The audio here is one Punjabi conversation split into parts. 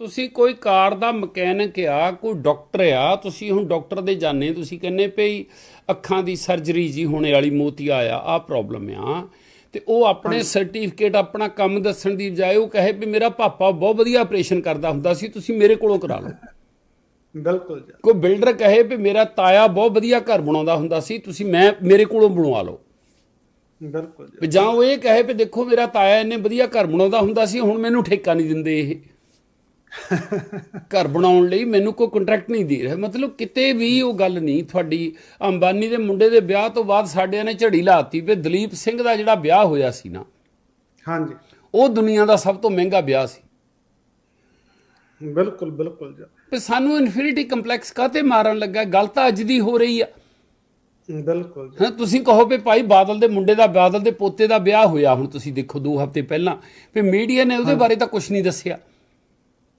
ਤੁਸੀਂ ਕੋਈ ਕਾਰ ਦਾ ਮਕੈਨਿਕ ਆ ਕੋਈ ਡਾਕਟਰ ਆ ਤੁਸੀਂ ਹੁਣ ਡਾਕਟਰ ਦੇ ਜਾਣੇ ਤੁਸੀਂ ਕਹਿੰਨੇ ਪਈ ਅੱਖਾਂ ਦੀ ਸਰਜਰੀ ਜੀ ਹੋਣੇ ਵਾਲੀ ਮੋਤੀਆ ਆ ਆ ਪ੍ਰੋਬਲਮ ਆ। ਤੇ ਉਹ ਆਪਣੇ ਸਰਟੀਫਿਕੇਟ ਆਪਣਾ ਕੰਮ ਦੱਸਣ ਦੀ ਬਜਾਏ ਉਹ ਕਹੇ ਵੀ ਮੇਰਾ ਪਾਪਾ ਬਹੁਤ ਵਧੀਆ ਆਪਰੇਸ਼ਨ ਕਰਦਾ ਹੁੰਦਾ ਸੀ ਤੁਸੀਂ ਮੇਰੇ ਕੋਲੋਂ ਕਰਾ ਲਓ। ਬਿਲਕੁਲ ਜੀ। ਕੋਈ ਬਿਲਡਰ ਕਹੇ ਵੀ ਮੇਰਾ ਤਾਇਆ ਬਹੁਤ ਵਧੀਆ ਘਰ ਬਣਾਉਂਦਾ ਹੁੰਦਾ ਸੀ ਤੁਸੀਂ ਮੈਂ ਮੇਰੇ ਕੋਲੋਂ ਬਣਵਾ ਲਓ। ਬਿਲਕੁਲ ਜੀ। ਜਾਂ ਉਹ ਇਹ ਕਹੇ ਵੀ ਦੇਖੋ ਮੇਰਾ ਤਾਇਆ ਇੰਨੇ ਵਧੀਆ ਘਰ ਬਣਾਉਂਦਾ ਹੁੰਦਾ ਸੀ ਹੁਣ ਮੈਨੂੰ ਠੇਕਾ ਨਹੀਂ ਦਿੰਦੇ ਇਹ। ਘਰ ਬਣਾਉਣ ਲਈ ਮੈਨੂੰ ਕੋਈ ਕੰਟਰੈਕਟ ਨਹੀਂ ਦੇ ਰਿਹਾ। ਮਤਲਬ ਕਿਤੇ ਵੀ ਉਹ ਗੱਲ ਨਹੀਂ ਤੁਹਾਡੀ ਅੰਬਾਨੀ ਦੇ ਮੁੰਡੇ ਦੇ ਵਿਆਹ ਤੋਂ ਬਾਅਦ ਸਾਡਿਆਂ ਨੇ ਝੜੀ ਲਾਤੀ ਵੀ ਦਲੀਪ ਸਿੰਘ ਦਾ ਜਿਹੜਾ ਵਿਆਹ ਹੋਇਆ ਸੀ ਨਾ ਹਾਂਜੀ। ਉਹ ਦੁਨੀਆ ਦਾ ਸਭ ਤੋਂ ਮਹਿੰਗਾ ਵਿਆਹ ਸੀ। ਬਿਲਕੁਲ ਬਿਲਕੁਲ ਜੀ। ਵੀ ਸਾਨੂੰ ਇਨਫਿਨਿਟੀ ਕੰਪਲੈਕਸ ਕਾਤੇ ਮਾਰਨ ਲੱਗਾ? ਗੱਲ ਤਾਂ ਅੱਜ ਦੀ ਹੋ ਰਹੀ ਆ। ਬਿਲਕੁਲ ਜੀ। ਹਾਂ ਤੁਸੀਂ ਕਹੋ ਵੀ ਭਾਈ ਬਾਦਲ ਦੇ ਮੁੰਡੇ ਦਾ ਬਾਦਲ ਦੇ ਪੋਤੇ ਦਾ ਵਿਆਹ ਹੋਇਆ। ਹੁਣ ਤੁਸੀਂ ਦੇਖੋ 2 ਹਫ਼ਤੇ ਪਹਿਲਾਂ ਵੀ ਮੀਡੀਆ ਨੇ ਉਹਦੇ ਬਾਰੇ ਤਾਂ ਕੁਝ ਨਹੀਂ ਦੱਸਿਆ।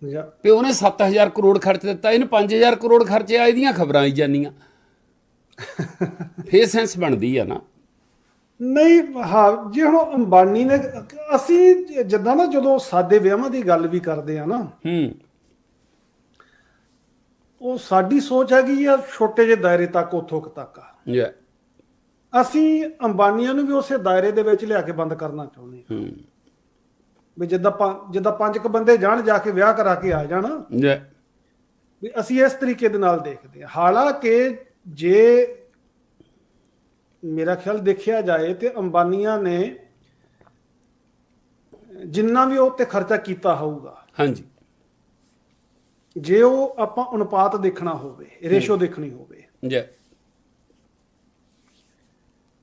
ਵੀ ਉਹਨੇ 7000 ਕਰੋੜ ਖਰਚ ਦਿੱਤਾ ਇਹਨੂੰ 5000 ਕਰੋੜ ਖਰਚਿਆ ਇਹਦੀਆਂ ਖਬਰਾਂ ਆਈ ਜਾਂਦੀਆਂ। ਫੇਰ ਸੈਂਸ ਬਣਦੀ ਆ ਨਾ। ਨਹੀਂ ਹਾਂ ਜੇ ਹੁਣ ਅੰਬਾਨੀ ਨੇ ਅਸੀਂ ਜਿੱਦਾਂ ਨਾ ਜਦੋਂ ਸਾਦੇ ਵਿਆਹਾਂ ਦੀ ਗੱਲ ਵੀ ਕਰਦੇ ਆ ਨਾ ਹੂੰ। ਉਹ ਸਾਡੀ ਸੋਚ ਹੈਗੀ ਆ ਛੋਟੇ ਜਿਹੇ ਦਾਇਰੇ ਤੱਕ ਉੱਥੋਂ ਤੱਕ ਆ। ਯਾ। ਅਸੀਂ ਅੰਬਾਨੀਆਂ ਨੂੰ ਵੀ ਉਸੇ ਦਾਇਰੇ ਦੇ ਵਿੱਚ ਲਿਆ ਕੇ ਬੰਦ ਕਰਨਾ ਚਾਹੁੰਦੇ ਹਾਂ ਹੂੰ। ਵੀ ਜਿੱਦਾਂ ਜਿੱਦਾਂ ਪੰਜ ਕ ਬੰਦੇ ਜਾਣ ਜਾ ਕੇ ਵਿਆਹ ਕਰਾ ਕੇ ਆ ਜਾਣ। ਵੀ ਅਸੀਂ ਇਸ ਤਰੀਕੇ ਦੇ ਨਾਲ ਦੇਖਦੇ ਹਾਂ। ਹਾਲਾਂਕਿ ਜੇ ਮੇਰਾ ਖਿਆਲ ਦੇਖਿਆ ਜਾਏ ਤੇ ਅੰਬਾਨੀਆਂ ਨੇ ਜਿੰਨਾ ਵੀ ਉਹ ਤੇ ਖਰਚਾ ਕੀਤਾ ਹੋਊਗਾ ਹਾਂਜੀ। ਜੇ ਉਹ ਆਪਾਂ ਅਨੁਪਾਤ ਦੇਖਣਾ ਹੋਵੇ ਰੇਸ਼ੋ ਦੇਖਣੀ ਹੋਵੇ। ਯਾ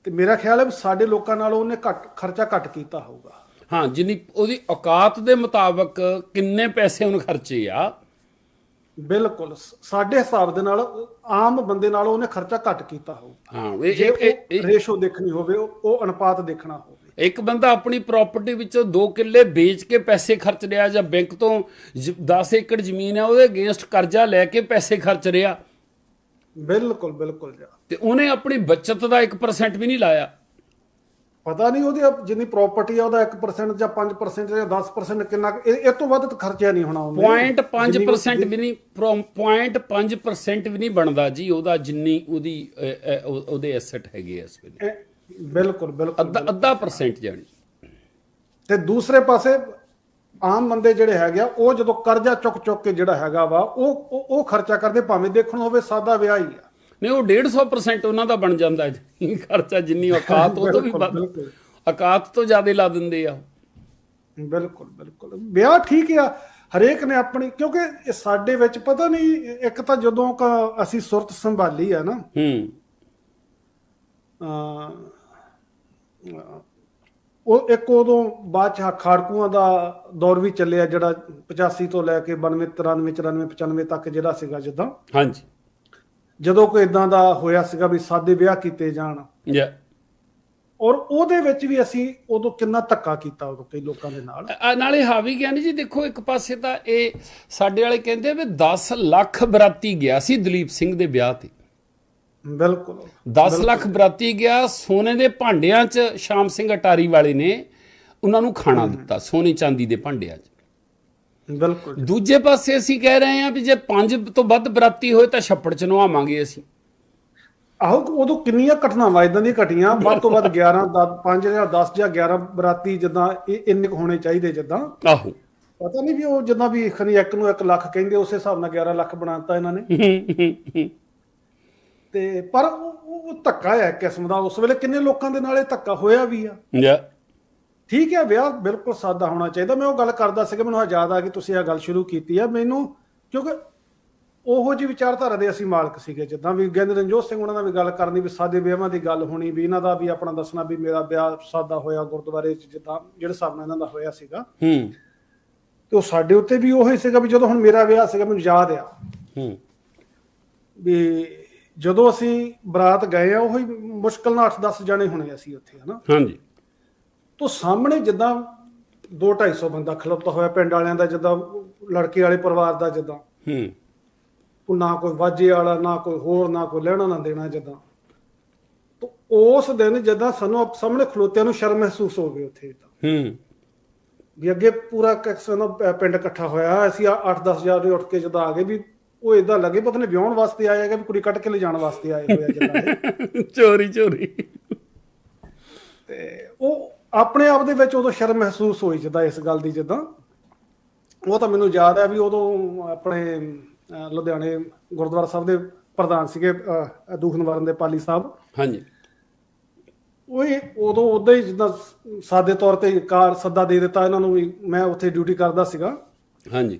ਤੇ ਮੇਰਾ ਖਿਆਲ ਹੈ ਸਾਡੇ ਲੋਕਾਂ ਨਾਲੋਂ ਉਹਨੇ ਘੱਟ ਖਰਚਾ ਘੱਟ ਕੀਤਾ ਹੋਊਗਾ। ਹਾਂ ਜਿੰਨੀ ਉਹਦੀ ਔਕਾਤ ਦੇ ਮੁਤਾਬਕ ਕਿੰਨੇ ਪੈਸੇ ਉਹਨੇ ਖਰਚੇ ਆ। ਬਿਲਕੁਲ। ਸਾਡੇ ਹਿਸਾਬ ਦੇ ਨਾਲ ਆਮ ਬੰਦੇ ਨਾਲੋਂ ਉਹਨੇ ਖਰਚਾ ਘੱਟ ਕੀਤਾ ਹੋਊਗਾ ਹਾਂ ਇਹ ਰੇਸ਼ੋ ਦੇਖਣੀ ਹੋਵੇ ਉਹ ਉਹ ਅਨੁਪਾਤ ਦੇਖਣਾ ਹੋਵੇ। ਇੱਕ ਬੰਦਾ ਆਪਣੀ ਪ੍ਰਾਪਰਟੀ ਵਿੱਚੋਂ 2 ਕਿੱਲੇ ਵੇਚ ਕੇ ਪੈਸੇ ਖਰਚ ਰਿਹਾ ਜਾਂ ਬੈਂਕ ਤੋਂ 10 ਏਕੜ ਜ਼ਮੀਨ ਹੈ ਉਹਦੇ ਅਗੇਂਸਟ ਕਰਜ਼ਾ ਲੈ ਕੇ ਪੈਸੇ ਖਰਚ ਰਿਹਾ। ਬਿਲਕੁਲ ਬਿਲਕੁਲ ਜੀ। ਤੇ ਉਹਨੇ ਆਪਣੀ ਬਚਤ ਦਾ 1% ਵੀ ਨਹੀਂ ਲਾਇਆ। ਪਤਾ ਨਹੀਂ ਉਹਦੀ ਜਿੰਨੀ ਪ੍ਰਾਪਰਟੀ ਆ ਉਹਦਾ 1% ਜਾਂ 5% ਜਾਂ 10% ਕਿੰਨਾ ਇਹ ਤੋਂ ਵੱਧ ਤਾਂ ਖਰਚਾ ਨਹੀਂ ਹੋਣਾ ਉਹਨੇ। 0.5% ਵੀ ਨਹੀਂ 0.5% ਵੀ ਨਹੀਂ ਬਣਦਾ ਜੀ ਉਹਦਾ ਜਿੰਨੀ ਉਹਦੀ ਉਹਦੇ ਐਸੈਟ ਹੈਗੇ ਇਸ ਵੇਲੇ। ਬਿਲਕੁਲ ਬਿਲਕੁਲ ਅੱਧਾ ਅੱਧਾ ਪਰਸੈਂਟ ਜਾਣੀ। ਤੇ ਦੂਸਰੇ ਪਾਸੇ ਆਮ ਬੰਦੇ ਜਿਹੜੇ ਹੈਗੇ ਆ ਉਹ ਜਦੋਂ ਕਰਜ਼ਾ ਚੁੱਕ ਚੁੱਕ ਕੇ ਜਿਹੜਾ ਹੈਗਾ ਵਾ ਉਹ- ਉਹ ਖਰਚਾ ਕਰਦੇ ਭਾਵੇਂ ਦੇਖਣ ਹੋਵੇ ਸਾਦਾ ਵਿਆਹ ਹੀ ਆ। ਨਹੀਂ ਉਹ 150% ਉਹਨਾਂ ਦਾ ਬਣ ਜਾਂਦਾ ਜੀ। ਖਰਚਾ ਜਿੰਨੀ ਔਕਾਤ ਉਹ ਤੋਂ ਵੀ ਵੱਧ। ਔਕਾਤ ਤੋਂ ਜ਼ਿਆਦਾ ਲਾ ਦਿੰਦੇ ਆ। ਬਿਲਕੁਲ ਬਿਲਕੁਲ। ਵਿਆਹ ਠੀਕ ਆ ਹਰੇਕ ਨੇ ਆਪਣੀ ਕਿਉਂਕਿ ਇਹ ਸਾਡੇ ਵਿੱਚ ਪਤਾ ਨਹੀਂ ਇੱਕ ਤਾਂ ਜਦੋਂ ਕ ਅਸੀਂ ਸੁਰਤ ਸੰਭਾਲੀ ਆ ਨਾ ਹੂੰ। ਉਹ ਇੱਕ ਉਦੋਂ ਬਾਅਦ ਚ ਖਾੜਕੂਆਂ ਦਾ ਦੌਰ ਵੀ ਚੱਲਿਆ ਜਿਹੜਾ 85 ਤੋਂ ਲੈ ਕੇ 92 93 94 95 ਤੱਕ ਜਿਹੜਾ ਸੀਗਾ ਜਿੱਦਾਂ। ਹਾਂਜੀ। ਜਦੋਂ ਕੋਈ ਇਦਾਂ ਦਾ ਹੋਇਆ ਸੀਗਾ ਵੀ ਸਾਦੇ ਵਿਆਹ ਕੀਤੇ ਜਾਣ ਯਾ ਔਰ ਉਹਦੇ ਵਿੱਚ ਵੀ ਅਸੀਂ ਉਦੋਂ ਕਿੰਨਾ ਧੱਕਾ ਕੀਤਾ ਉਦੋਂ ਕਈ ਲੋਕਾਂ ਦੇ ਨਾਲ? ਅ- ਨਾਲੇ ਹਾਵੀ ਗਿਆਨੀ ਜੀ ਦੇਖੋ ਇੱਕ ਪਾਸੇ ਤਾਂ ਇਹ ਸਾਡੇ ਵਾਲੇ ਕਹਿੰਦੇ ਵੀ 10 ਲੱਖ ਬਰਾਤੀ ਗਿਆ ਸੀ ਦਲੀਪ ਸਿੰਘ ਦੇ ਵਿਆਹ ਤੇ। ਬਿਲਕੁਲ। 10 ਲੱਖ ਬਰਾਤੀ ਗਿਆ ਸੋਨੇ ਦੇ ਭਾਂਡਿਆਂ 'ਚ ਸ਼ਾਮ ਸਿੰਘ ਅਟਾਰੀ ਵਾਲੇ ਨੇ ਉਹਨਾਂ ਨੂੰ ਖਾਣਾ ਦਿੱਤਾ ਸੋਨੇ ਚਾਂਦੀ ਦੇ ਭਾਂਡਿਆਂ 'ਚ। ਬਿਲਕੁਲ ਦੂਜੇ ਪਾਸੇ ਅਸੀਂ ਕਹਿ ਰਹੇ ਹਾਂ ਵੀ ਜੇ 5 ਤੋਂ ਵੱਧ ਬਰਾਤੀ ਹੋਏ ਤਾਂ ਛੱਪੜ 'ਚ ਨਵਾਵਾਂਗੇ ਅਸੀਂ। ਆਹੋ ਉਦੋਂ ਕਿੰਨੀਆਂ ਘਟਨਾਵਾਂ ਇਦਾਂ ਦੀਆਂ ਘਟੀਆਂ? ਵੱਧ ਤੋਂ ਵੱਧ 11 10 5 ਜਾਂ 10 ਜਾਂ 11 ਬਰਾਤੀ ਜਿੱਦਾਂ ਇਹ ਇੰਨੇ ਹੋਣੇ ਚਾਹੀਦੇ ਜਿੱਦਾਂ। ਆਹੋ। ਪਤਾ ਨਹੀਂ ਵੀ ਉਹ ਜਿੱਦਾਂ ਵੀ ਖਨੀ ਇੱਕ ਨੂੰ 1 ਲੱਖ ਕਹਿੰਦੇ ਉਸੇ ਹਿਸਾਬ ਨਾਲ 11 ਲੱਖ ਬਣਾਤਾ ਇਹਨਾਂ ਨੇ। ਤੇ ਪਰ ਉਹ ਧੱਕਾ ਹੈ ਕਿਸਮ ਦਾ। ਉਸ ਵੇਲੇ ਕਿੰਨੇ ਲੋਕਾਂ ਦੇ ਨਾਲ ਇਹ ਧੱਕਾ ਹੋਇਆ ਵੀ ਆ? ਠੀਕ ਹੈ ਵਿਆਹ ਬਿਲਕੁਲ ਸਾਦਾ ਹੋਣਾ ਚਾਹੀਦਾ। ਮੈਂ ਉਹ ਗੱਲ ਕਰਦਾ ਸੀਗਾ ਮੈਨੂੰ ਆਹ ਯਾਦ ਆ ਕਿ ਤੁਸੀਂ ਇਹ ਗੱਲ ਸ਼ੁਰੂ ਕੀਤੀ ਆ। ਮੈਨੂੰ ਕਿਉਂਕਿ ਉਹੋ ਜੀ ਵਿਚਾਰਧਾਰਾ ਦੇ ਅਸੀਂ ਮਾਲਕ ਸੀਗੇ ਜਿੱਦਾਂ ਵੀ ਗਿਆਨੀ ਰਣਜੋਤ ਸਿੰਘ ਉਹਨਾਂ ਨਾਲ ਵੀ ਗੱਲ ਕਰਨੀ ਵੀ ਸਾਦੇ ਵਿਆਹਾਂ ਦੀ ਗੱਲ ਹੋਣੀ ਵੀ ਇਹਨਾਂ ਦਾ ਵੀ ਆਪਣਾ ਦੱਸਣਾ ਵੀ ਮੇਰਾ ਵਿਆਹ ਸਾਦਾ ਹੋਇਆ ਗੁਰਦੁਆਰੇ 'ਚ ਜਿੱਦਾਂ ਜਿਹੜੇ ਹਿਸਾਬ ਨਾਲ ਇਹਨਾਂ ਦਾ ਹੋਇਆ ਸੀਗਾ। ਹੂੰ। ਤੇ ਉਹ ਸਾਡੇ ਉੱਤੇ ਵੀ ਉਹੀ ਸੀਗਾ ਵੀ ਜਦੋਂ ਹੁਣ ਮੇਰਾ ਵਿਆਹ ਸੀਗਾ ਮੈਨੂੰ ਯਾਦ ਆ। ਹੂੰ। ਵੀ ਜਦੋਂ ਅਸੀਂ ਬਰਾਤ ਗਏ ਆ ਉਹੀ ਮੁਸ਼ਕਲ ਨਾਲ 8-10 ਜਣੇ ਹੋਣੇ ਅਸੀਂ ਉੱਥੇ ਹਨਾ? ਹਾਂਜੀ। ਤੋਂ ਸਾਹਮਣੇ ਜਿੱਦਾਂ 2-250 ਬੰਦਾ ਖਲੋਤਾ ਹੋਇਆ ਪਿੰਡ ਵਾਲਿਆਂ ਦਾ ਜਿੱਦਾਂ ਲੜਕੇ ਵਾਲੇ ਪਰਿਵਾਰ ਦਾ ਜਿੱਦਾਂ। ਹੂੰ। ਉਹ ਨਾ ਕੋਈ ਵਾਜੇ ਵਾਲਾ ਨਾ ਕੋਈ ਹੋਰ ਨਾ ਕੋਈ ਲੈਣਾ ਨਾ ਦੇਣਾ ਜਿੱਦਾਂ। ਤੋਂ ਉਸ ਦਿਨ ਜਿੱਦਾਂ ਸਾਨੂੰ ਸਾਹਮਣੇ ਖਲੋਤਿਆਂ ਨੂੰ ਸ਼ਰਮ ਮਹਿਸੂਸ ਹੋ ਗਈ ਉੱਥੇ ਤਾਂ। ਹੂੰ। ਵੀ ਅੱਗੇ ਪੂਰਾ ਕਿਸ ਦਾ ਪ- ਪਿੰਡ ਇਕੱਠਾ ਹੋਇਆ ਅਸੀਂ 8-10 ਹਜ਼ਾਰ ਦੇ ਉੱਠ ਕੇ ਜਦੋਂ ਆ ਗਏ ਵੀ ਉਹ ਇਦਾਂ ਲੱਗੇ ਪਤਾ ਨਹੀਂ ਵਿਆਹਣ ਵਾਸਤੇ ਆਏ ਹੈਗੇ ਵੀ ਕੁੜੀ ਕੱਢ ਕੇ ਲਿਜਾਣ ਵਾਸਤੇ ਆਏ ਹੋਏ ਆ ਜਿੱਦਾਂ। ਚੋਰੀ ਚੋਰੀ। ਤੇ ਉਹ ਆਪਣੇ ਆਪ ਦੇ ਵਿੱਚ ਉਦੋਂ ਸ਼ਰਮ ਮਹਿਸੂਸ ਹੋਈ ਜਿੱਦਾਂ ਇਸ ਗੱਲ ਦੀ ਜਿੱਦਾਂ। ਉਹ ਤਾਂ ਮੈਨੂੰ ਯਾਦ ਹੈ ਵੀ ਉਦੋਂ ਆਪਣੇ ਲੁਧਿਆਣੇ ਗੁਰਦੁਆਰਾ ਸਾਹਿਬ ਦੇ ਪ੍ਰਧਾਨ ਸੀਗੇ ਦੂਖਨਿਵਾਰਨ ਦੇ ਪਾਲੀ ਸਾਹਿਬ। ਹਾਂਜੀ। ਉਹ ਉਦੋਂ ਉਦਾਂ ਹੀ ਜਿੱਦਾਂ ਸਾਦੇ ਤੌਰ ਤੇ ਕਾਰ ਸੱਦਾ ਦੇ ਦਿੱਤਾ ਇਹਨਾਂ ਨੂੰ ਵੀ ਮੈਂ ਉੱਥੇ ਡਿਊਟੀ ਕਰਦਾ ਸੀਗਾ। ਹਾਂਜੀ।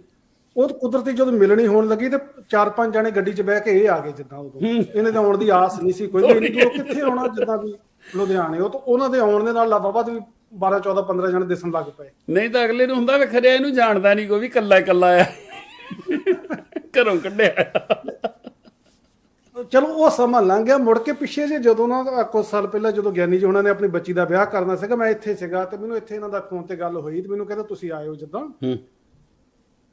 ਉਹ ਕੁਦਰਤੀ ਜਦੋਂ ਮਿਲਣੀ ਹੋਣ ਲੱਗੀ ਤੇ ਚਾਰ ਪੰਜ ਜਣੇ ਗੱਡੀ 'ਚ ਬਹਿ ਕੇ ਇਹ ਆ ਗਏ ਜਿੱਦਾਂ ਉਦੋਂ। ਇਹਨੇ ਤਾਂ ਆਉਣ ਦੀ ਆਸ ਨਹੀਂ ਸੀ ਕੋਈ ਵੀ ਕਿੱਥੇ ਆਉਣਾ ਜਿੱਦਾਂ ਵੀ। ਲੁਧਿਆਣੇ ਉਹ ਤਾਂ ਉਹਨਾਂ ਦੇ ਆਉਣ ਦੇ ਨਾਲ ਲਾਵਾ ਵੀ 12 14 15 ਜਣੇ ਦਿਸਣ ਲੱਗ ਪਏ। ਨਹੀਂ ਤਾਂ ਅਗਲੇ ਨੂੰ ਹੁੰਦਾ ਵੀ ਖਰਿਆ ਇਹਨੂੰ ਜਾਣਦਾ ਨਹੀਂ ਕੋਈ ਵੀ ਕੱਲਾ ਕੱਲਾ ਆ। ਘਰੋਂ ਕੱਢਿਆ। ਚਲੋ ਉਹ ਸਮਾਂ ਲੰਘ ਗਿਆ। ਮੁੜ ਕੇ ਪਿੱਛੇ ਜੇ ਜਦੋਂ ਨਾ ਕੁਝ ਸਾਲ ਪਹਿਲਾਂ ਜਦੋਂ ਗਿਆਨੀ ਜੀ ਉਹਨਾਂ ਨੇ ਆਪਣੀ ਬੱਚੀ ਦਾ ਵਿਆਹ ਕਰਨਾ ਸੀਗਾ ਮੈਂ ਇੱਥੇ ਸੀਗਾ ਤੇ ਮੈਨੂੰ ਇੱਥੇ ਇਹਨਾਂ ਦਾ ਫੋਨ ਤੇ ਗੱਲ ਹੋਈ ਤੇ ਮੈਨੂੰ ਕਹਿੰਦਾ ਤੁਸੀਂ ਆਇਓ ਜਿੱਦਾਂ। ਹੂੰ।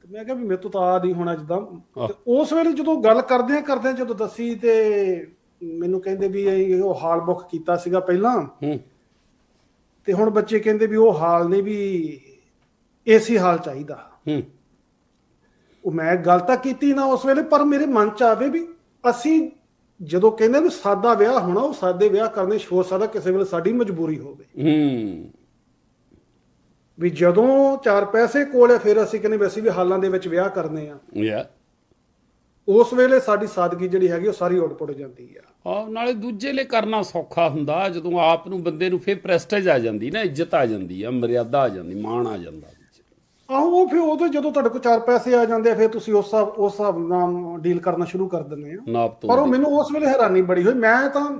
ਤੇ ਮੈਂ ਕਿਹਾ ਵੀ ਮੇਰੇ ਤੋਂ ਤਾਂ ਆ ਨਹੀਂ ਹੋਣਾ ਜਿੱਦਾਂ। ਤੇ ਉਸ ਵੇਲੇ ਜਦੋਂ ਗੱਲ ਕਰਦੇ ਆ ਕਰਦੇ ਜਦੋਂ ਦੱਸੀ ਤੇ ਮੈਨੂੰ ਕਹਿੰਦੇ ਵੀ ਇਹ ਉਹ ਹਾਲ ਬੁੱਕ ਕੀਤਾ ਸੀਗਾ ਪਹਿਲਾਂ। ਹੂੰ। ਤੇ ਹੁਣ ਬੱਚੇ ਕਹਿੰਦੇ ਵੀ ਉਹ ਹਾਲ ਨਹੀਂ ਵੀ ਏਸੀ ਹਾਲ ਚਾਹੀਦਾ। ਹੂੰ। ਉਹ ਮੈਂ ਗੱਲ ਤਾਂ ਕੀਤੀ ਨਾ ਉਸ ਵੇਲੇ ਪਰ ਮੇਰੇ ਮਨ ਚ ਆਵੇ ਵੀ ਅਸੀਂ ਜਦੋਂ ਕਹਿੰਦੇ ਵੀ ਸਾਦਾ ਵਿਆਹ ਹੋਣਾ ਉਹ ਸਾਦੇ ਵਿਆਹ ਕਰਨੇ ਹੋ ਸਕਦਾ ਕਿਸੇ ਵੇਲੇ ਸਾਡੀ ਮਜਬੂਰੀ ਹੋਵੇ। ਹੂੰ। ਵੀ ਜਦੋਂ ਚਾਰ ਪੈਸੇ ਕੋਲ ਹੈ ਫਿਰ ਅਸੀਂ ਕਹਿੰਦੇ ਵੀ ਅਸੀਂ ਵੀ ਹਾਲਾਂ ਦੇ ਵਿੱਚ ਵਿਆਹ ਕਰਨੇ ਆ। ਯਾ ਉਸ ਵੇਲੇ ਸਾਡੀ ਸਾਦਗੀ ਜਿਹੜੀ ਹੈਗੀ ਉਹ ਸਾਰੀ ਉੱਡ-ਪੁੱਡ ਜਾਂਦੀ ਆ। ਆ ਨਾਲੇ ਦੂਜੇ ਲਈ ਕਰਨਾ ਸੌਖਾ ਹੁੰਦਾ ਜਦੋਂ ਆਪ ਨੂੰ ਬੰਦੇ ਨੂੰ ਫੇਰ ਪ੍ਰੈਸਟੀਜ ਆ ਜਾਂਦੀ ਨਾ ਇੱਜ਼ਤ ਆ ਜਾਂਦੀ ਆ ਮਰਿਆਦਾ ਆ ਜਾਂਦੀ ਮਾਣ ਆ ਜਾਂਦਾ। ਆਹੋ ਉਹ ਫਿਰ ਉਦੋਂ ਜਦੋਂ ਤੁਹਾਡੇ ਕੋਲ ਚਾਰ ਪੈਸੇ ਆ ਜਾਂਦੇ ਆ ਫਿਰ ਤੁਸੀਂ ਉਸ ਹਿਸਾਬ ਉਸ ਹਿਸਾਬ ਨਾਲ ਡੀਲ ਕਰਨਾ ਸ਼ੁਰੂ ਕਰ ਦਿੰਦੇ ਆ। ਪਰ ਉਹ ਮੈਨੂੰ ਉਸ ਵੇਲੇ ਹੈਰਾਨੀ ਬੜੀ ਹੋਈ। ਮੈਂ ਤਾਂ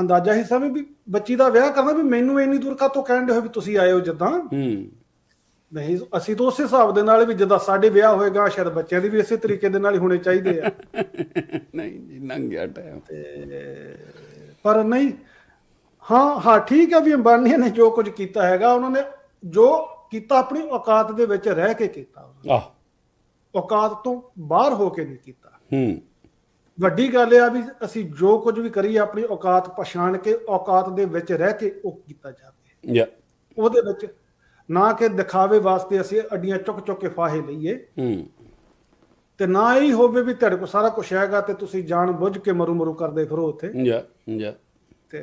ਅੰਦਾਜ਼ਾ ਹੀ ਸਮਝ ਵੀ ਬੱਚੀ ਦਾ ਵਿਆਹ ਕਰਨਾ ਵੀ ਮੈਨੂੰ ਇੰਨੀ ਦੂਰ ਕਾਤੋਂ ਕਹਿਣ ਦੇ ਹੋਏ ਵੀ ਤੁਸੀਂ ਆਏ ਹੋ ਜਿੱਦਾਂ। ਹੂੰ। ਨਹੀਂ ਅਸੀਂ ਤਾਂ ਉਸੇ ਹਿਸਾਬ ਦੇ ਨਾਲ ਵੀ ਜਿੱਦਾਂ ਸਾਡੇ ਵਿਆਹ ਹੋਏਗਾ ਸ਼ਾਇਦ ਬੱਚਿਆਂ ਦੀ ਵੀ ਇਸੇ ਤਰੀਕੇ ਦੇ ਨਾਲ ਹੀ ਹੋਣੇ ਚਾਹੀਦੇ ਆ। ਨਹੀਂ ਜੀ ਲੰਘ ਗਿਆ ਟਾਈਮ ਪਰ ਨਹੀਂ ਹਾਂ ਹਾਂ ਠੀਕ ਹੈ ਵੀ ਅੰਬਾਨੀ ਨੇ ਜੋ ਕੁਝ ਕੀਤਾ ਹੈਗਾ ਉਹਨਾਂ ਨੇ ਜੋ ਕੀਤਾ ਆਪਣੀ ਔਕਾਤ ਦੇ ਵਿੱਚ ਰਹਿ ਕੇ ਕੀਤਾ। ਆਹ। ਔਕਾਤ ਤੋਂ ਬਾਹਰ ਹੋ ਕੇ ਨਹੀਂ ਕੀਤਾ। ਹੂੰ। ਵੱਡੀ ਗੱਲ ਇਹ ਆ ਵੀ ਅਸੀਂ ਜੋ ਕੁਝ ਵੀ ਕਰੀਏ ਆਪਣੀ ਔਕਾਤ ਪਛਾਣ ਕੇ ਔਕਾਤ ਦੇ ਵਿੱਚ ਰਹਿ ਕੇ ਉਹ ਕੀਤਾ ਜਾਵੇ ਯਾ। ਉਹਦੇ ਵਿੱਚ ਨਾ ਕਿ ਦਿਖਾਵੇ ਵਾਸਤੇ ਅਸੀਂ ਅੱਡੀਆਂ ਚੁੱਕ ਚੁੱਕ ਕੇ ਫਾਹੇ ਲਈਏ। ਹੂੰ। ਤੇ ਨਾ ਹੀ ਹੋਵੇ ਵੀ ਤੁਹਾਡੇ ਕੋਲ ਸਾਰਾ ਕੁਝ ਹੈਗਾ ਤੇ ਤੁਸੀਂ ਜਾਣ ਬੁੱਝ ਕੇ ਮਰੂ ਮਰੂ ਕਰਦੇ ਫਿਰੋ ਉੱਥੇ। ਯਾ ਯਾ। ਤੇ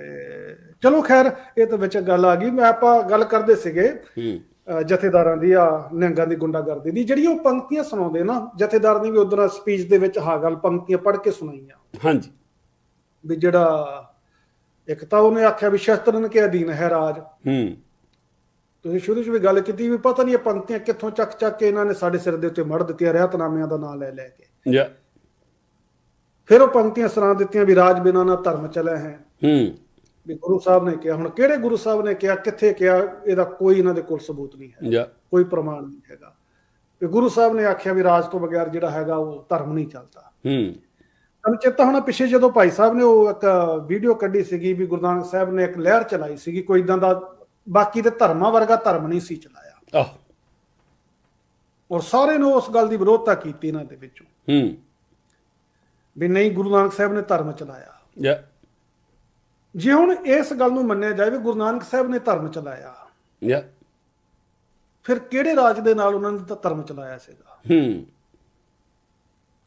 ਚਲੋ ਖੈਰ ਇਹ ਤਾਂ ਵਿੱਚ ਗੱਲ ਆ ਗਈ। ਮੈਂ ਆਪਾਂ ਗੱਲ ਕਰਦੇ ਸੀਗੇ ਹੂੰ। ਜਥੇਦਾਰਾਂ ਦੀ ਆ ਨਿਹੰਗਾਂ ਦੀ ਗੁੰਡਾਗਰਦੀ ਦੀ। ਜਿਹੜੀ ਉਹ ਪੰਕਤੀਆਂ ਸੁਣਾਉਂਦੇ ਨਾ ਜਥੇਦਾਰ ਨੇ ਵੀ ਉਧਰ ਸਪੀਚ ਦੇ ਵਿੱਚ ਆਹ ਗੱਲ ਪੰਕਤੀਆਂ ਪੜ੍ਹ ਕੇ ਸੁਣਾਈਆਂ। ਹਾਂਜੀ। ਵੀ ਜਿਹੜਾ ਇੱਕ ਤਾਂ ਉਹਨੇ ਆਖਿਆ ਵੀ ਸ਼ਸਤਰਨ ਕੇ ਅਧੀਨ ਹੈ ਰਾਜ। ਹੂੰ। ਤੁਸੀਂ ਸ਼ੁਰੂ 'ਚ ਵੀ ਗੱਲ ਕੀਤੀ ਵੀ ਪਤਾ ਨਹੀਂ ਇਹ ਪੰਕਤੀਆਂ ਕਿੱਥੋਂ ਚੱਕ ਚੱਕ ਕੇ ਇਹਨਾਂ ਨੇ ਸਾਡੇ ਸਿਰ ਦੇ ਉੱਤੇ ਮੜ ਦਿੱਤੀਆਂ ਰਹਿਤਨਾਮਿਆਂ ਦਾ ਨਾਂ ਲੈ ਲੈ ਕੇ। ਯਾ। ਫਿਰ ਉਹ ਪੰਕਤੀਆਂ ਸੁਣਾ ਦਿੱਤੀਆਂ ਵੀ ਰਾਜ ਬਿਨਾਂ ਨਾ ਧਰਮ ਚਲੇ ਹੈ। ਹੂੰ। ਵੀ ਗੁਰੂ ਸਾਹਿਬ ਨੇ ਕਿਹਾ ਹੁਣ ਕਿਹੜੇ ਗੁਰੂ ਸਾਹਿਬ ਨੇ ਕਿਹਾ ਕਿੱਥੇ ਕਿਹਾ ਇਹਦਾ ਕੋਈ ਇਹਨਾਂ ਦੇ ਕੋਲ ਸਬੂਤ ਨਹੀਂ ਹੈ। ਯਾ। ਕੋਈ ਪ੍ਰਮਾਣ ਨਹੀਂ ਹੈਗਾ। ਵੀ ਗੁਰੂ ਸਾਹਿਬ ਨੇ ਆਖਿਆ ਵੀ ਰਾਜ ਤੋਂ ਬਗੈਰ ਜਿਹੜਾ ਹੈਗਾ ਉਹ ਧਰਮ ਨਹੀਂ ਚੱਲਦਾ। ਹੂੰ। ਤੁਹਾਨੂੰ ਚੇਤਾ ਹੋਣਾ ਪਿੱਛੇ ਜਦੋਂ ਭਾਈ ਸਾਹਿਬ ਨੇ ਉਹ ਇੱਕ ਵੀਡੀਓ ਕੱਢੀ ਸੀਗੀ ਵੀ ਗੁਰੂ ਨਾਨਕ ਸਾਹਿਬ ਨੇ ਇੱਕ ਲਹਿਰ ਚਲਾਈ ਸੀਗੀ ਕੋਈ ਇਦਾਂ ਦਾ ਬਾਕੀ ਦੇ ਧਰਮਾਂ ਵਰਗਾ ਧਰਮ ਨਹੀਂ ਸੀ ਚਲਾਇਆ। ਆਹ। ਔਰ ਸਾਰੇ ਨੇ ਉਸ ਗੱਲ ਦੀ ਵਿਰੋਧਤਾ ਕੀਤੀ ਇਹਨਾਂ ਦੇ ਵਿੱਚੋਂ। ਹੂੰ। ਵੀ ਨਹੀਂ ਗੁਰੂ ਨਾਨਕ ਸਾਹਿਬ ਨੇ ਧਰਮ ਚਲਾਇਆ। ਯਾ। ਜੇ ਹੁਣ ਇਸ ਗੱਲ ਨੂੰ ਮੰਨਿਆ ਜਾਏ ਵੀ ਗੁਰੂ ਨਾਨਕ ਸਾਹਿਬ ਨੇ ਧਰਮ ਚਲਾਇਆ ਯਾ। ਫਿਰ ਕਿਹੜੇ ਰਾਜ ਦੇ ਨਾਲ ਉਹਨਾਂ ਨੇ ਤਾਂ ਧਰਮ ਚਲਾਇਆ ਸੀਗਾ? ਹੂੰ।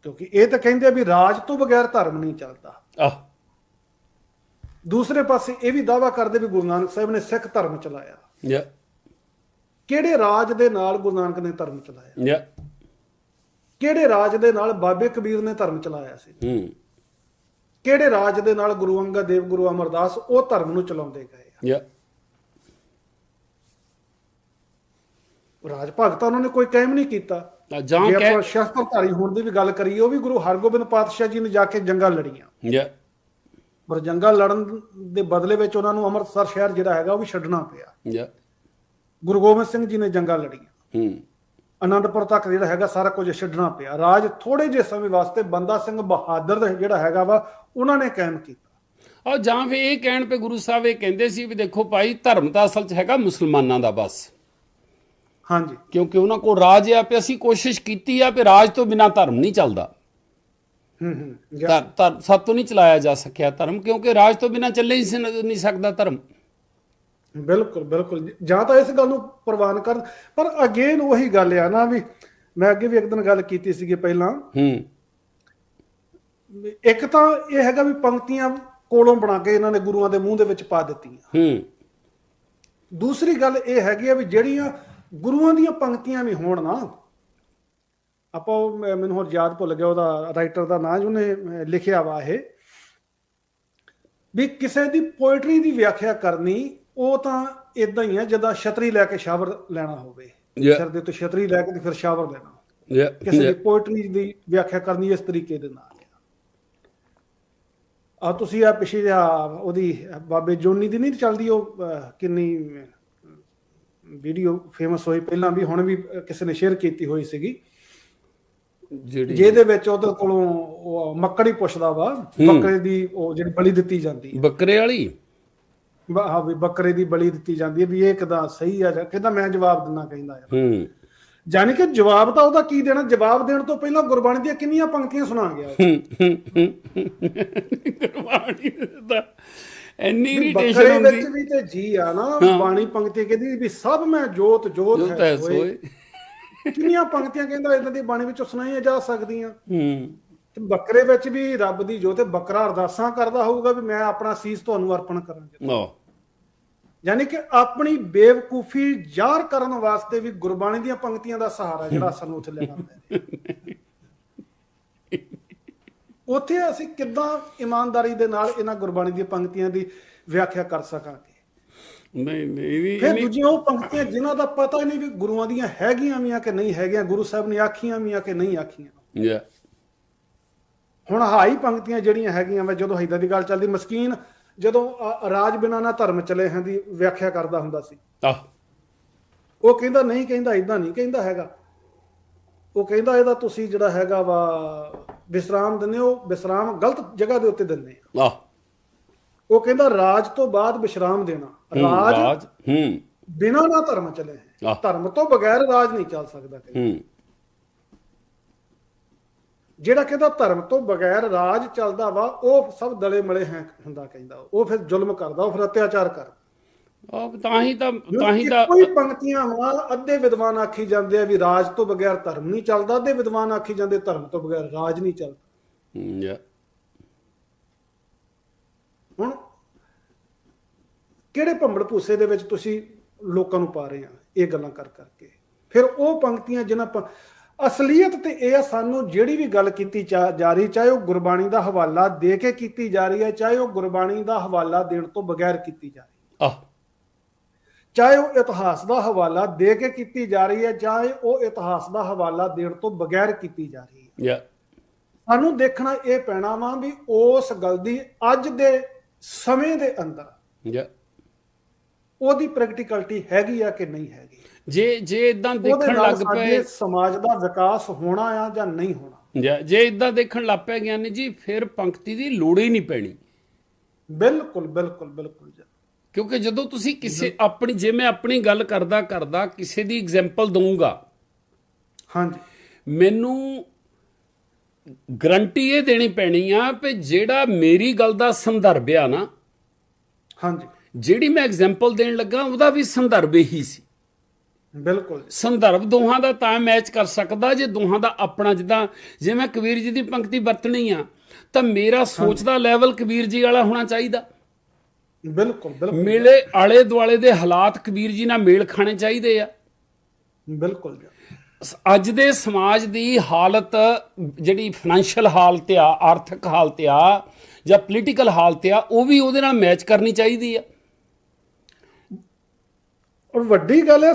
ਕਿਉਂਕਿ ਇਹ ਤਾਂ ਕਹਿੰਦੇ ਆ ਵੀ ਰਾਜ ਤੋਂ ਬਗੈਰ ਧਰਮ ਨਹੀਂ ਚੱਲਦਾ। ਆਹ। ਦੂਸਰੇ ਪਾਸੇ ਇਹ ਵੀ ਦਾਵਾ ਕਰਦੇ ਵੀ ਗੁਰੂ ਨਾਨਕ ਸਾਹਿਬ ਨੇ ਸਿੱਖ ਧਰਮ ਚਲਾਇਆ। ਯਾ। ਕਿਹੜੇ ਰਾਜ ਦੇ ਨਾਲ ਗੁਰੂ ਨਾਨਕ ਨੇ ਧਰਮ ਚਲਾਇਆ? ਯਾ। ਕਿਹੜੇ ਰਾਜ ਦੇ ਨਾਲ ਬਾਬੇ ਕਬੀਰ ਨੇ ਧਰਮ ਚਲਾਇਆ ਸੀ? ਹੂੰ। ਕਿਹੜੇ ਰਾਜ ਦੇ ਨਾਲ ਗੁਰੂ ਅੰਗਦ ਦੇਵ ਗੁਰੂ ਅਮਰਦਾਸ ਉਹ ਧਰਮ ਨੂੰ ਚਲਾਉਂਦੇ ਗਏ ਯਾ। ਰਾਜ ਭਗਤਾਂ ਉਹਨਾਂ ਨੇ ਕੋਈ ਕਾਇਮ ਨਹੀਂ ਕੀਤਾ। ਜਾਂ ਆਪਾਂ ਸ਼ਸਤਰਧਾਰੀ ਹੋਣ ਦੀ ਵੀ ਗੱਲ ਕਰੀਏ ਉਹ ਵੀ ਗੁਰੂ ਹਰਗੋਬਿੰਦ ਪਾਤਸ਼ਾਹ ਜੀ ਨੇ ਜਾ ਕੇ ਜੰਗਾਂ ਲੜੀਆਂ। ਯਾ। ਪਰ ਜੰਗਾਂ ਲੜਨ ਦੇ ਬਦਲੇ ਵਿੱਚ ਉਹਨਾਂ ਨੂੰ ਅੰਮ੍ਰਿਤਸਰ ਸ਼ਹਿਰ ਜਿਹੜਾ ਹੈਗਾ ਉਹ ਵੀ ਛੱਡਣਾ ਪਿਆ। ਯਾ। ਗੁਰੂ ਗੋਬਿੰਦ ਸਿੰਘ ਜੀ ਨੇ ਜੰਗਾਂ ਲੜੀਆਂ। ਹੂੰ। ਅਨੰਦਪੁਰ ਤੱਕ ਜਿਹੜਾ ਹੈਗਾ ਸਾਰਾ ਕੁਝ ਛੱਡਣਾ ਪਿਆ। ਰਾਜ ਥੋੜੇ ਜਿਹੇ ਸਮੇਂ ਵਾਸਤੇ ਬੰਦਾ ਸਿੰਘ ਬਹਾਦਰ ਜਿਹੜਾ ਹੈਗਾ ਵਾ ਉਹਨਾਂ ਨੇ ਕਾਇਮ ਕੀਤਾ। ਆ ਜਾਂ ਫਿਰ ਇਹ ਕਹਿਣ ਪੇ ਗੁਰੂ ਸਾਹਿਬ ਇਹ ਕਹਿੰਦੇ ਸੀ ਵੀ ਦੇਖੋ ਭਾਈ ਧਰਮ ਤਾਂ ਅਸਲ 'ਚ ਹੈਗਾ ਮੁਸਲਮਾਨਾਂ ਦਾ ਬਸ। ਹਾਂਜੀ। ਕਿਉਂਕਿ ਉਹਨਾਂ ਕੋਲ ਰਾਜ ਆ ਪੇ ਅਸੀਂ ਕੋਸ਼ਿਸ਼ ਕੀਤੀ ਆ ਵੀ ਰਾਜ ਤੋਂ ਬਿਨਾ ਧਰਮ ਨਹੀਂ ਚੱਲਦਾ। ਹੂੰ ਹੂੰ ਜਾਂ- ਧਰ- ਧਰ- ਸਾਤੋਂ ਨਹੀਂ ਚਲਾਇਆ ਜਾ ਸਕਿਆ ਧਰਮ ਕਿਉਂਕਿ ਰਾਜ ਤੋਂ ਬਿਨਾ ਚੱਲੇ ਹੀ ਨਹੀਂ ਸਕਦਾ ਧਰਮ। ਬਿਲਕੁਲ ਬਿਲਕੁਲ। ਜਾਂ ਤਾਂ ਇਸ ਗੱਲ ਨੂੰ ਪ੍ਰਵਾਨ ਕਰਨ। ਪਰ ਅਗੇਨ ਉਹੀ ਗੱਲ ਆ ਨਾ ਵੀ ਮੈਂ ਅੱਗੇ ਵੀ ਇੱਕ ਦਿਨ ਗੱਲ ਕੀਤੀ ਸੀਗੀ ਪਹਿਲਾਂ। ਹੂੰ। ਇੱਕ ਤਾਂ ਇਹ ਹੈਗਾ ਵੀ ਪੰਕਤੀਆਂ ਕੋਲੋਂ ਬਣਾ ਕੇ ਇਹਨਾਂ ਨੇ ਗੁਰੂਆਂ ਦੇ ਮੂੰਹ ਦੇ ਵਿੱਚ ਪਾ ਦਿੱਤੀਆਂ। ਹੂੰ। ਦੂਸਰੀ ਗੱਲ ਇਹ ਹੈਗੀ ਆ ਵੀ ਜਿਹੜੀਆਂ ਗੁਰੂਆਂ ਦੀਆਂ ਪੰਕਤੀਆਂ ਵੀ ਹੋਣ ਨਾ ਆਪਾਂ ਮੈਨੂੰ ਹੁਣ ਯਾਦ ਭੁੱਲ ਗਿਆ ਉਹਦਾ ਰਾਈਟਰ ਦਾ ਨਾਂ ਅਹ, ਲਿਖਿਆ ਵਾ ਇਹ। ਵੀ ਕਿਸੇ ਦੀ ਪੋਇਟਰੀ ਦੀ ਵਿਆਖਿਆ ਕਰਨੀ ਉਹ ਤਾਂ ਇਦਾਂ ਹੀ ਆ ਜਿੱਦਾਂ ਛਤਰੀ ਲੈ ਕੇ ਸ਼ਾਵਰ ਲੈਣਾ ਹੋਵੇ. ਸਿਰ ਦੇ ਉੱਤੇ ਛਤਰੀ ਲੈ ਕੇ ਫਿਰ ਸ਼ਾਵਰ ਲੈਣਾ। ਕਿਸੇ ਦੀ ਪੋਇਟਰੀ ਦੀ ਵਿਆਖਿਆ ਕਰਨੀ ਇਸ ਤਰੀਕੇ ਦੇ ਨਾਲ। ਆ ਤੁਸੀਂ ਆ ਪਿਛੇ ਜਿਹਾ ਉਹਦੀ ਬਾਬੇ ਜੋਨੀ ਦੀ ਨਹੀਂ ਚੱਲਦੀ ਉਹ ਕਿੰਨੀ ਵੀਡੀਓ ਫੇਮਸ ਹੋਈ। ਪਹਿਲਾਂ ਵੀ ਹੁਣ ਵੀ ਕਿਸੇ ਨੇ ਸ਼ੇਅਰ ਕੀਤੀ ਹੋਈ ਸੀਗੀ। ਜਿਹਦੇ ਵਿੱਚ ਉਹਦੇ ਕੋਲੋਂ ਮੱਕੜੀ ਪੁੱਛਦਾ ਵਾ ਬੱਕਰੇ ਦੀ ਉਹ ਜਿਹੜੀ ਬਲੀ ਦਿੱਤੀ ਜਾਂਦੀ ਬੱਕਰੇ ਵਾਲੀ? ਹਾਂ ਵੀ ਬੱਕਰੇ ਦੀ ਬਲੀ ਦਿੱਤੀ ਜਾਂਦੀ ਹੈ ਵੀ ਇਹ ਕਿਦਾਂ ਸਹੀ ਆ ਜਾਂ ਕਹਿੰਦਾ ਮੈਂ ਜਵਾਬ ਦਿੰਨਾ ਕਹਿੰਦਾ ਹੂੰ। ਯਾਨੀ ਕਿ ਜਵਾਬ ਤਾਂ ਉਹਦਾ ਕੀ ਦੇਣਾ? ਜਵਾਬ ਦੇਣ ਤੋਂ ਪਹਿਲਾਂ ਗੁਰਬਾਣੀ ਦੀਆਂ ਕਿੰਨੀਆਂ ਪੰਕਤੀਆਂ ਸੁਣਾ ਗਿਆ ਗੁਰਬਾਣੀ ਦਾ ਵੀ ਇਰੀਟੇਸ਼ਨ ਬੱਕਰੇ ਹੁੰਦੀ ਵਿੱਚ ਵੀ ਤੇ ਜੀ ਆ ਨਾ ਬਾਣੀ ਪੰਕਤੀ ਕਹਿੰਦੀ ਵੀ ਸਭ ਮੈਂ ਜੋਤ ਜੋਤ ਹੈ ਸੋਏ। ਕਿੰਨੀਆਂ ਪੰਕਤੀਆਂ ਕਹਿੰਦਾ ਇਦਾਂ ਦੀ ਬਾਣੀ ਵਿੱਚੋਂ ਸੁਣਾਈਆਂ ਜਾ ਸਕਦੀਆਂ। ਹੂੰ। ਤੇ ਬੱਕਰੇ ਵਿੱਚ ਵੀ ਰੱਬ ਦੀ ਜੋਤ ਹੈ ਬੱਕਰਾ ਅਰਦਾਸਾਂ ਕਰਦਾ ਹੋਊਗਾ ਵੀ ਮੈਂ ਆਪਣਾ ਸੀਸ ਤੁਹਾਨੂੰ ਅਰਪਣ ਕਰਾਂਗਾ। ਆਹ ਯਾਨੀ ਕਿ ਆਪਣੀ ਬੇਵਕੂਫੀ ਜ਼ਾਹਰ ਕਰਨ ਵਾਸਤੇ ਵੀ ਗੁਰਬਾਣੀ ਦੀਆਂ ਪੰਕਤੀਆਂ ਦਾ ਸਹਾਰਾ ਜਿਹੜਾ ਸਾਨੂੰ ਉੱਥੇ ਲੈਣਾ ਪੈਂਦਾ ਉੱਥੇ ਅਸੀਂ ਕਿੱਦਾਂ ਇਮਾਨਦਾਰੀ ਦੇ ਨਾਲ ਇਹਨਾਂ ਗੁਰਬਾਣੀ ਦੀਆਂ ਪੰਕਤੀਆਂ ਦੀ ਵਿਆਖਿਆ ਕਰ ਸਕਾਂਗੇ? ਨਹੀਂ ਨਹੀਂ ਵੀ ਫਿਰ ਦੂਜੀਆਂ ਉਹ ਪੰਕਤੀਆਂ ਜਿਨ੍ਹਾਂ ਦਾ ਪਤਾ ਹੀ ਨਹੀਂ ਵੀ ਗੁਰੂਆਂ ਦੀਆਂ ਹੈਗੀਆਂ ਵੀ ਆ ਕਿ ਨਹੀਂ ਹੈਗੀਆਂ ਗੁਰੂ ਸਾਹਿਬ ਨੇ ਆਖੀਆਂ ਵੀ ਆ ਕਿ ਨਹੀਂ ਆਖੀਆਂ। ਯਾ ਹੁਣ ਹਾਈ ਪੰਕਤੀਆਂ ਜਿਹੜੀਆਂ ਹੈਗੀਆਂ ਵਾ ਜਦੋਂ ਹਿੱਦਾਂ ਦੀ ਗੱਲ ਚੱਲਦੀ ਮਸਕੀਨ ਜਦੋਂ ਰਾਜ ਬਿਨਾਂ ਨਾ ਧਰਮ ਚਲੇ ਹਾਂ ਦੀ ਵਿਆਖਿਆ ਕਰਦਾ ਹੁੰਦਾ ਸੀ। ਆਹ ਉਹ ਕਹਿੰਦਾ ਨਹੀਂ ਕਹਿੰਦਾ ਇਦਾਂ ਨਹੀਂ ਕਹਿੰਦਾ ਹੈਗਾ। ਉਹ ਕਹਿੰਦਾ ਇਹਦਾ ਤੁਸੀਂ ਜਿਹੜਾ ਹੈਗਾ ਵਾ ਵਿਸਰਾਮ ਦਿੰਦੇ ਹੋ ਵਿਸਰਾਮ ਗਲਤ ਜਗ੍ਹਾ ਦੇ ਉੱਤੇ ਦਿੰਦੇ ਆ। ਆਹ ਉਹ ਕਹਿੰਦਾ ਰਾਜ ਤੋਂ ਬਾਅਦ ਵਿਸ਼ਰਾਮ ਦੇਣਾ। ਰਾਜ ਹੂੰ। ਬਿਨਾਂ ਨਾ ਧਰਮ ਚਲੇ। ਧਰਮ ਤੋਂ ਬਗੈਰ ਰਾਜ ਨਹੀਂ ਚੱਲ ਸਕਦਾ ਕਹਿੰਦਾ। ਹੂੰ। ਜਿਹੜਾ ਕਹਿੰਦਾ ਧਰਮ ਤੋਂ ਬਗੈਰ ਰਾਜ ਚੱਲਦਾ ਵਾ ਉਹ ਸਭ ਦਲੇ ਮਲੇ ਹੈ ਹੁੰਦਾ ਕਹਿੰਦਾ। ਉਹ ਫਿਰ ਜ਼ੁਲਮ ਕਰਦਾ ਉਹ ਫਿਰ ਅਤਿਆਚਾਰ ਕਰਦਾ। ਆਹ ਤਾਂ ਹੀ ਤਾਂ ਤਾਂ ਹੀ ਤਾਂ ਕੋਈ ਪੰਕਤੀਆਂ ਵਾ ਅੱਧੇ ਵਿਦਵਾਨ ਆਖੀ ਜਾਂਦੇ ਆ ਵੀ ਰਾਜ ਤੋਂ ਬਗੈਰ ਧਰਮ ਨਹੀਂ ਚੱਲਦਾ ਅੱਧੇ ਵਿਦਵਾਨ ਆਖੀ ਜਾਂਦੇ ਧਰਮ ਤੋਂ ਬਗੈਰ ਰਾਜ ਨਹੀਂ ਚੱਲਦਾ। ਹੂੰ, ਯਾ। ਹੁਣ ਕਿਹੜੇ ਭੰਬੜ ਭੂਸੇ ਦੇ ਵਿੱਚ ਤੁਸੀਂ ਲੋਕਾਂ ਨੂੰ ਪਾ ਰਹੇ ਆ? ਇਹ ਗੱਲਾਂ ਕਰ ਕਰਕੇ। ਫਿਰ ਉਹ ਪੰਕਤੀਆਂ ਜਿਨ੍ਹਾਂ ਪ ਅਸਲੀਅਤ ਤੇ ਇਹ ਆ ਸਾਨੂੰ ਜਿਹੜੀ ਵੀ ਗੱਲ ਕੀਤੀ ਜਾ ਰਹੀ ਚਾਹੇ ਉਹ ਗੁਰਬਾਣੀ ਦਾ ਹਵਾਲਾ ਦੇ ਕੇ ਕੀਤੀ ਜਾ ਰਹੀ ਹੈ ਚਾਹੇ ਉਹ ਗੁਰਬਾਣੀ ਦਾ ਹਵਾਲਾ ਦੇਣ ਤੋਂ ਬਗੈਰ ਕੀਤੀ ਜਾ ਰਹੀ ਹੈ। ਆਹ। ਚਾਹੇ ਉਹ ਇਤਿਹਾਸ ਦਾ ਹਵਾਲਾ ਦੇ ਕੇ ਕੀਤੀ ਜਾ ਰਹੀ ਹੈ ਚਾਹੇ ਉਹ ਇਤਿਹਾਸ ਦਾ ਹਵਾਲਾ ਦੇਣ ਤੋਂ ਬਗੈਰ ਕੀਤੀ ਜਾ ਰਹੀ ਹੈ। ਯਾ। ਸਾਨੂੰ ਦੇਖਣਾ ਇਹ ਪੈਣਾ ਵਾ ਵੀ ਉਸ ਗੱਲ ਦੀ ਅੱਜ ਦੇ ਸਮੇਂ ਦੇ ਅੰਦਰ ਯਾ। ਉਹਦੀ ਪ੍ਰੈਕਟੀਕਲਿਟੀ ਹੈਗੀ ਆ ਕਿ ਨਹੀਂ ਹੈਗੀ? ਜੇ ਜੇ ਇਦਾਂ ਦੇਖਣ ਲੱਗ ਪਏ ਸਮਾਜ ਦਾ ਵਿਕਾਸ ਹੋਣਾ ਆ ਜਾਂ ਨਹੀਂ ਹੋਣਾ? ਜਾਂ ਇਦਾਂ ਦੇਖਣ ਲੱਗ ਪਿਆ ਗਿਆਨੀ ਜੀ ਫਿਰ ਪੰਕਤੀ ਦੀ ਲੋੜ ਹੀ ਨਹੀਂ ਪੈਣੀ। ਬਿਲਕੁਲ ਬਿਲਕੁਲ ਬਿਲਕੁਲ ਜੀ। ਕਿਉਂਕਿ ਜਦੋਂ ਤੁਸੀਂ ਕਿਸੇ ਆਪਣੀ ਜੇ ਮੈਂ ਆਪਣੀ ਗੱਲ ਕਰਦਾ ਕਰਦਾ ਕਿਸੇ ਦੀ ਐਗਜ਼ਾਮਪਲ ਦਊਂਗਾ। ਹਾਂਜੀ। ਮੈਨੂੰ ਗਰੰਟੀ ਇਹ ਦੇਣੀ ਪੈਣੀ ਆ ਕਿ ਜਿਹੜਾ ਮੇਰੀ ਗੱਲ ਦਾ ਸੰਦਰਭ ਆ ਨਾ ਹਾਂਜੀ। ਜਿਹੜੀ ਮੈਂ ਐਗਜ਼ਾਮਪਲ ਦੇਣ ਲੱਗਾ ਉਹਦਾ ਵੀ ਸੰਦਰਭ ਇਹੀ ਸੀ। ਬਿਲਕੁਲ। ਸੰਦਰਭ ਦੋਹਾਂ ਦਾ ਤਾਂ ਮੈਚ ਕਰ ਸਕਦਾ ਜੇ ਦੋਹਾਂ ਦਾ ਆਪਣਾ ਜਿੱਦਾਂ ਜੇ ਮੈਂ ਕਬੀਰ ਜੀ ਦੀ ਪੰਕਤੀ ਵਰਤਣੀ ਆ ਤਾਂ ਮੇਰਾ ਸੋਚ ਦਾ ਲੈਵਲ ਕਬੀਰ ਜੀ ਵਾਲਾ ਹੋਣਾ ਚਾਹੀਦਾ। ਬਿਲਕੁਲ ਬਿਲਕੁਲ। ਮੇਲੇ ਆਲੇ ਦੁਆਲੇ ਦੇ ਹਾਲਾਤ ਕਬੀਰ ਜੀ ਨਾਲ ਮੇਲ ਖਾਣੇ ਚਾਹੀਦੇ ਆ। ਬਿਲਕੁਲ ਅੱਜ ਦੇ ਸਮਾਜ ਦੀ ਹਾਲਤ ਜਿਹੜੀ ਫਾਈਨੈਂਸ਼ੀਅਲ ਹਾਲਤ ਆ ਆਰਥਿਕ ਹਾਲਤ ਆ ਜਾਂ ਪੋਲੀਟੀਕਲ ਹਾਲਤ ਆ ਉਹ ਵੀ ਉਹਦੇ ਨਾਲ ਮੈਚ ਕਰਨੀ ਚਾਹੀਦੀ ਆ। ਔਰ ਵੱਡੀ ਗੱਲ ਹੈ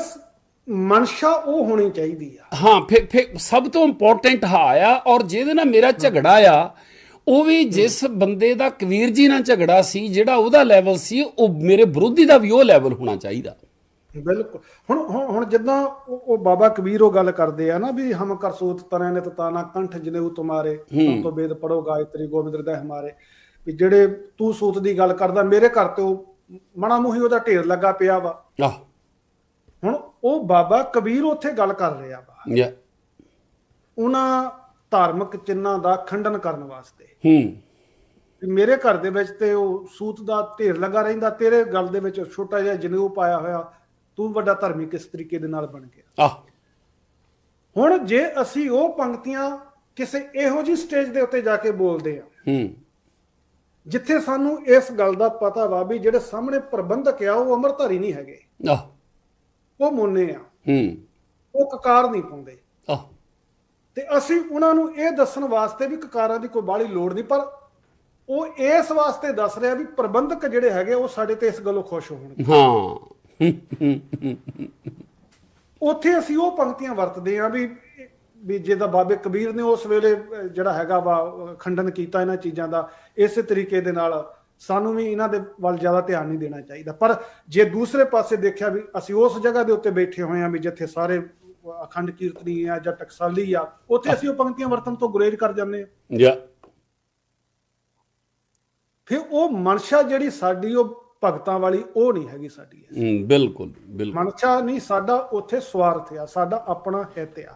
ਮਨਸ਼ਾ ਉਹ ਹੋਣੀ ਚਾਹੀਦੀ ਆ। ਹਾਂ ਫਿਰ ਫਿਰ ਸਭ ਤੋਂ ਇੰਪੋਰਟੈਂਟ ਹਾ ਆ ਔਰ ਜਿਹਦੇ ਨਾਲ ਮੇਰਾ ਝਗੜਾ ਆ ਉਹ ਵੀ ਜਿਸ ਬੰਦੇ ਦਾ ਕਬੀਰ ਜੀ ਨਾਲ ਝਗੜਾ ਸੀ ਜਿਹੜਾ ਉਹਦਾ ਲੈਵਲ ਸੀ ਉਹ ਮੇਰੇ ਵਿਰੋਧੀ ਦਾ ਵੀ ਉਹ ਲੈਵਲ ਹੋਣਾ ਚਾਹੀਦਾ। ਬਿਲਕੁਲ। ਹੁਣ ਹੁਣ ਜਿੱਦਾਂ ਉਹ ਬਾਬਾ ਕਬੀਰ ਉਹ ਗੱਲ ਕਰਦੇ ਆ ਨਾ ਵੀ ਹਮ ਕਰ ਸੂਤ ਤਰੇ ਨੇ ਤਤਾਨਾ ਕੰਠ ਜਨੇਊ ਤੁਮਾਰੇ ਤੂੰ ਤੋਂ ਬੇਦ ਪੜੋ ਗਾਇਤਰੀ ਗੋਬਿੰਦ ਹਿਰਦੈ ਹਮਾਰੇ। ਵੀ ਜਿਹੜੇ ਤੂੰ ਸੂਤ ਦੀ ਗੱਲ ਕਰਦਾ ਮੇਰੇ ਘਰ ਤੇ ਉਹ ਮਣਾ ਮੂਹੀ ਉਹਦਾ ਢੇਰ ਲੱਗਾ ਪਿਆ ਵਾ। ਆਹ। ਉਹ ਬਾਬਾ ਕਬੀਰ ਉੱਥੇ ਗੱਲ ਕਰ ਰਿਹਾ ਵਾ। ਯਾ। ਉਹਨਾਂ ਧਾਰਮਿਕ ਚਿੰਨ੍ਹਾਂ ਦਾ ਖੰਡਨ ਕਰਨ ਵਾਸਤੇ। ਹੂੰ। ਮੇਰੇ ਘਰ ਦੇ ਵਿੱਚ ਤੇ ਉਹ ਸੂਤ ਦਾ ਢੇਰ ਲੱਗਾ ਰਹਿੰਦਾ ਤੇਰੇ ਗਲ ਦੇ ਵਿੱਚ ਛੋਟਾ ਜਿਹਾ ਜਨੇਊ ਪਾਇਆ ਹੋਇਆ ਤੂੰ ਵੱਡਾ ਧਰਮੀ ਕਿਸ ਤਰੀਕੇ ਦੇ ਨਾਲ ਬਣ ਗਿਆ? ਆਹ। ਹੁਣ ਜੇ ਅਸੀਂ ਉਹ ਪੰਕਤੀਆਂ ਕਿਸੇ ਇਹੋ ਜੀ ਸਟੇਜ ਦੇ ਉੱਤੇ ਜਾ ਕੇ ਬੋਲਦੇ ਆ। ਹੂੰ। ਜਿੱਥੇ ਸਾਨੂੰ ਇਸ ਗੱਲ ਦਾ ਪਤਾ ਵਾ ਵੀ ਜਿਹੜੇ ਸਾਹਮਣੇ ਪ੍ਰਬੰਧਕ ਆ ਉਹ ਅਮਰਧਾਰੀ ਨਹੀਂ ਹੈਗੇ। ਆਹ। ਉਹ ਮੋਨੇ ਆ। ਹੂੰ। ਉਹ ਕਕਾਰ ਨਹੀਂ ਪਾਉਂਦੇ। ਆਹ ਤੇ ਅਸੀਂ ਉਹਨਾਂ ਨੂੰ ਇਹ ਦੱਸਣ ਵਾਸਤੇ ਵੀ ਕਕਾਰਾਂ ਦੀ ਕੋਈ ਬਾਹਲੀ ਲੋੜ ਨਹੀਂ ਪਰ ਉਹ ਇਸ ਵਾਸਤੇ ਦੱਸ ਰਿਹਾ ਵੀ ਪ੍ਰਬੰਧਕ ਜਿਹੜੇ ਹੈਗੇ ਉਹ ਸਾਡੇ ਤੇ ਇਸ ਗੱਲੋਂ ਖੁਸ਼ ਹੋਣਗੇ। ਹਾਂ। ਉੱਥੇ ਅਸੀਂ ਉਹ ਪੰਕਤੀਆਂ ਵਰਤਦੇ ਆ ਵੀ ਵੀ ਜਿਹਦਾ ਬਾਬੇ ਕਬੀਰ ਨੇ ਉਸ ਵੇਲੇ ਜਿਹੜਾ ਹੈਗਾ ਵਾ ਖੰਡਨ ਕੀਤਾ ਇਹਨਾਂ ਚੀਜ਼ਾਂ ਦਾ ਇਸੇ ਤਰੀਕੇ ਦੇ ਨਾਲ ਸਾਨੂੰ ਵੀ ਇਹਨਾਂ ਦੇ ਵੱਲ ਜ਼ਿਆਦਾ ਧਿਆਨ ਨਹੀਂ ਦੇਣਾ ਚਾਹੀਦਾ। ਪਰ ਜੇ ਦੂਸਰੇ ਪਾਸੇ ਦੇਖਿਆ ਵੀ ਅਸੀਂ ਉਸ ਜਗ੍ਹਾ ਦੇ ਉੱਤੇ ਬੈਠੇ ਹੋਏ ਆ ਵੀ ਜਿੱਥੇ ਸਾਰੇ ਅਖੰਡ ਕੀਰਤਨੀ ਆ ਜਾਂ ਟਕਸਾਲੀ ਆ ਉੱਥੇ ਅਸੀਂ ਉਹ ਪੰਕਤੀਆਂ ਵਰਤਨ ਤੋਂ ਗੁਰੇਜ਼ ਕਰ ਜਾਂਦੇ ਆ ਯਾ। ਫਿਰ ਉਹ ਮਨਸ਼ਾ ਜਿਹੜੀ ਸਾਡੀ ਉਹ ਭਗਤਾਂ ਵਾਲੀ ਉਹ ਨਹੀਂ ਹੈਗੀ ਸਾਡੀ ਹੂੰ, ਬਿਲਕੁਲ ਬਿਲਕੁਲ। ਮਨਸ਼ਾ ਨਹੀਂ ਸਾਡਾ ਉੱਥੇ ਸਵਾਰਥ ਆ ਸਾਡਾ ਆਪਣਾ ਹਿੱਤ ਆ।